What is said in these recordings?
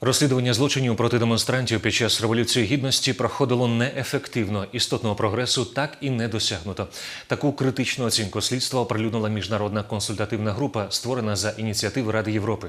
Розслідування злочинів проти демонстрантів під час революції гідності проходило неефективно. Істотного прогресу так і не досягнуто. Таку критичну оцінку слідства оприлюднила міжнародна консультативна група, створена за ініціативи Ради Європи.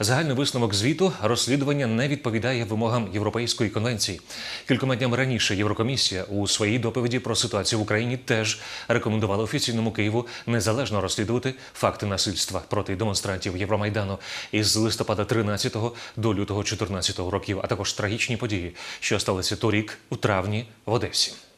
Загальний висновок звіту розслідування не відповідає вимогам Європейської конвенції. Кількома днями раніше Єврокомісія у своїй доповіді про ситуацію в Україні теж рекомендувала офіційному Києву незалежно розслідувати факти насильства проти демонстрантів Євромайдану із листопада 13 до лютого 14 років, а також трагічні події, що сталися торік у травні в Одесі. –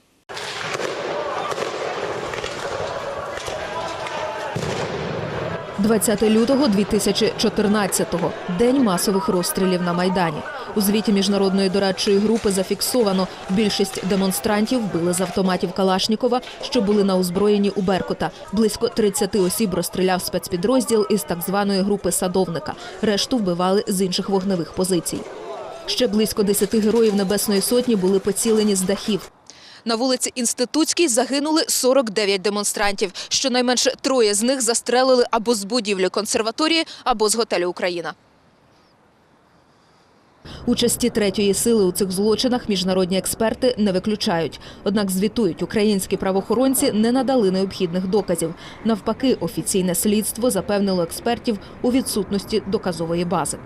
20 лютого 2014-го – день масових розстрілів на Майдані. У звіті міжнародної дорадчої групи зафіксовано, більшість демонстрантів били з автоматів Калашнікова, що були на озброєнні у Беркута. Близько 30 осіб розстріляв спецпідрозділ із так званої групи садовника. Решту вбивали з інших вогневих позицій. Ще близько 10 героїв Небесної Сотні були поцілені з дахів. На вулиці Інститутській загинули 49 демонстрантів. Щонайменше троє з них застрелили або з будівлі консерваторії, або з готелю Україна. Участі третьої сили у цих злочинах міжнародні експерти не виключають. Однак звітують, українські правоохоронці не надали необхідних доказів. Навпаки, офіційне слідство запевнило експертів у відсутності доказової бази.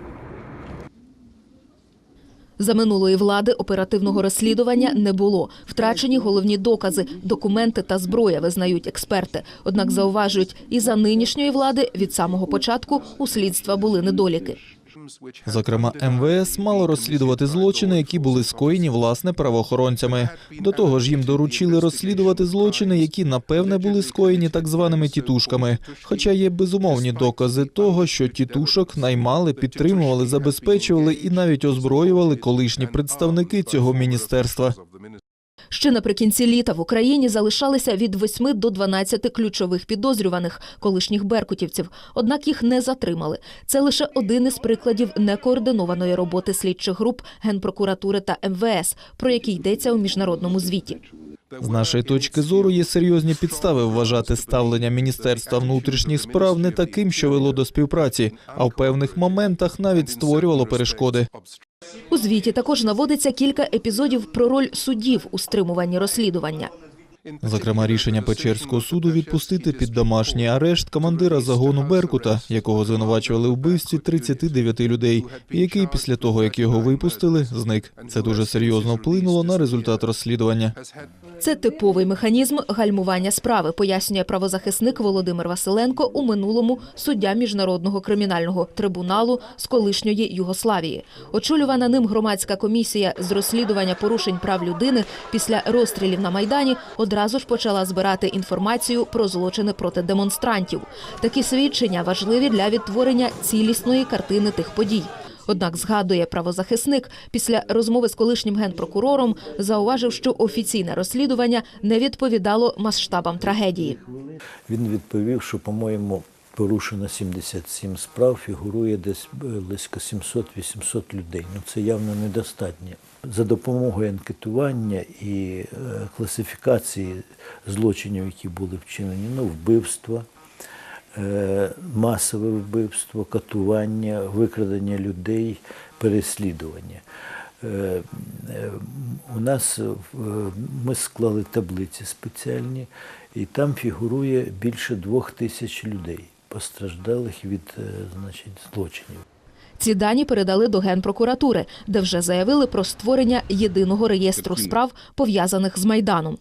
За минулої влади оперативного розслідування не було. Втрачені головні докази, документи та зброя, визнають експерти. Однак зауважують, і за нинішньої влади від самого початку у слідства були недоліки. Зокрема, МВС мало розслідувати злочини, які були скоєні власне правоохоронцями. До того ж, їм доручили розслідувати злочини, які напевне були скоєні так званими тітушками. Хоча є безумовні докази того, що тітушок наймали, підтримували, забезпечували і навіть озброювали колишні представники цього міністерства. Ще наприкінці літа в Україні залишалися від 8 до 12 ключових підозрюваних колишніх беркутівців. Однак їх не затримали. Це лише один із прикладів некоординованої роботи слідчих груп Генпрокуратури та МВС, про які йдеться у міжнародному звіті. З нашої точки зору є серйозні підстави вважати ставлення Міністерства внутрішніх справ не таким, що вело до співпраці, а в певних моментах навіть створювало перешкоди. У звіті також наводиться кілька епізодів про роль суддів у стримуванні розслідування. Зокрема, рішення Печерського суду відпустити під домашній арешт командира загону Беркута, якого звинувачували в вбивстві 39 людей, який після того, як його випустили, зник. Це дуже серйозно вплинуло на результат розслідування. Це типовий механізм гальмування справи, пояснює правозахисник Володимир Василенко у минулому суддя міжнародного кримінального трибуналу з колишньої Югославії. Очолювана ним громадська комісія з розслідування порушень прав людини після розстрілів на майдані одразу ж почала збирати інформацію про злочини проти демонстрантів. Такі свідчення важливі для відтворення цілісної картини тих подій. Однак згадує правозахисник після розмови з колишнім генпрокурором, зауважив, що офіційне розслідування не відповідало масштабам трагедії. Він відповів, що, по-моєму, порушено 77 справ, фігурує десь близько 700-800 людей. Ну це явно недостатньо. За допомогою анкетування і е, класифікації злочинів, які були вчинені, ну, вбивства, е, масове вбивство, катування, викрадення людей, переслідування. Е, У нас ми склали таблиці спеціальні, і там фігурує більше двох тисяч людей, постраждалих від значить, злочинів. Ці дані передали до генпрокуратури, де вже заявили про створення єдиного реєстру справ пов'язаних з майданом.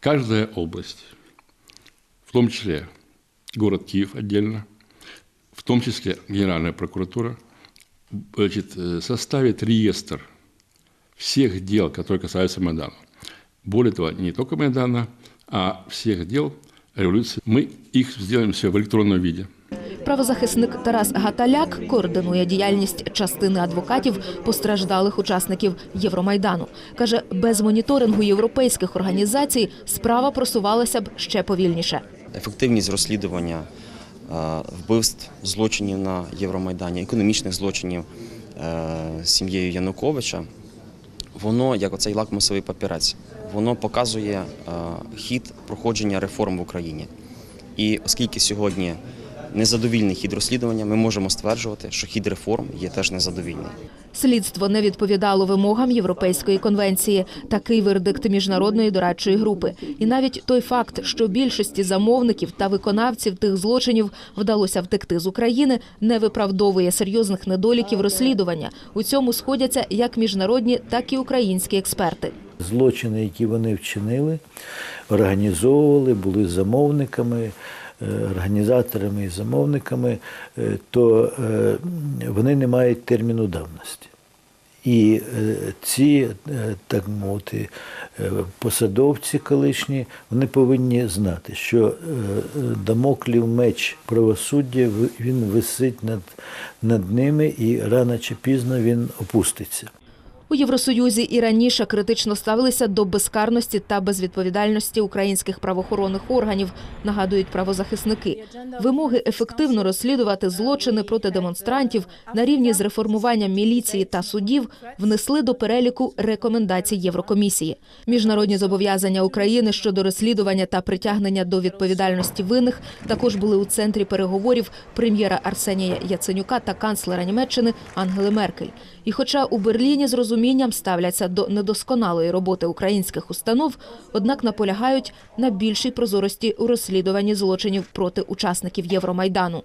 Каждая область, в том числе город Киев отдельно, в том числе Генеральная прокуратура, значит, э, составит реестр всех дел, которые касаются Майдана. Более того, не только Майдана, а всех дел революции. Мы их сделаем все в электронном виде. Правозахисник Тарас Гаталяк координує діяльність частини адвокатів постраждалих учасників Євромайдану. Каже, без моніторингу європейських організацій справа просувалася б ще повільніше. ефективність розслідування е, вбивств, злочинів на Євромайдані, економічних злочинів е, сім'єю Януковича, воно як оцей лакмусовий папірець, воно показує е, хід проходження реформ в Україні. І оскільки сьогодні незадовільний хід розслідування, ми можемо стверджувати, що хід реформ є теж незадовільний. Слідство не відповідало вимогам Європейської конвенції. Такий вердикт міжнародної дорадчої групи. І навіть той факт, що більшості замовників та виконавців тих злочинів вдалося втекти з України, не виправдовує серйозних недоліків розслідування. У цьому сходяться як міжнародні, так і українські експерти. Злочини, які вони вчинили, організовували, були замовниками, організаторами і замовниками, е, то е, вони не мають терміну давності. І е, ці, е, так мовити, е, посадовці колишні, вони повинні знати, що е, е, дамоклів меч правосуддя він висить над, над ними, і рано чи пізно він опуститься. У Євросоюзі і раніше критично ставилися до безкарності та безвідповідальності українських правоохоронних органів, нагадують правозахисники. Вимоги ефективно розслідувати злочини проти демонстрантів на рівні з реформуванням міліції та судів внесли до переліку рекомендацій Єврокомісії. Міжнародні зобов'язання України щодо розслідування та притягнення до відповідальності винних також були у центрі переговорів прем'єра Арсенія Яценюка та канцлера Німеччини Ангели Меркель. І хоча у Берліні з розумінням ставляться до недосконалої роботи українських установ, однак наполягають на більшій прозорості у розслідуванні злочинів проти учасників Євромайдану.